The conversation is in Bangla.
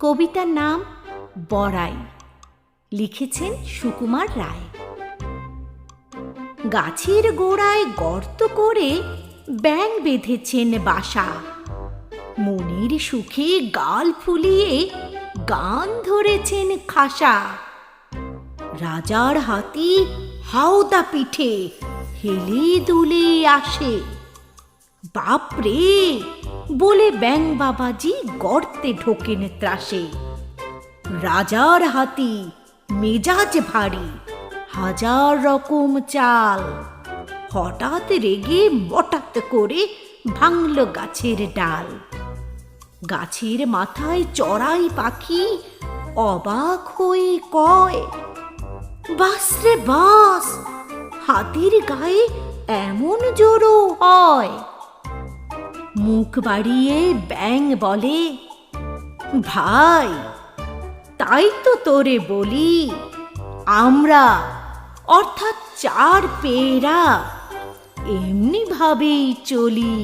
কবিতার নাম বড়াই। লিখেছেন সুকুমার রায়। গাছের গোড়ায় গর্ত করে ব্যাং বেঁধেছেন বাসা। মনের সুখে গাল ফুলিয়ে গান ধরেছেন খাসা। রাজার হাতি হাওদা পিঠে হেলে দুলে আসে। বাপরে, বলে ব্যাং বাবাজি গর্তে ঢোকেন ত্রাসে। রাজার হাতি, মেজাজ ভারী, হাজার রকম চাল। হঠাৎ রেগে মটাত করে ভাঙল গাছের ডাল। গাছের মাথায় চড়াই পাখি অবাক হয়ে কয়, বাস রে বাস, হাতির গায়ে এমন জোরও হয়? মুখ বাড়িয়ে ব্যাং বলে, ভাই, তাই তো তোরে বলি, আমরা অর্থাৎ চার পেয়েরা এমনি ভাবেই চলি।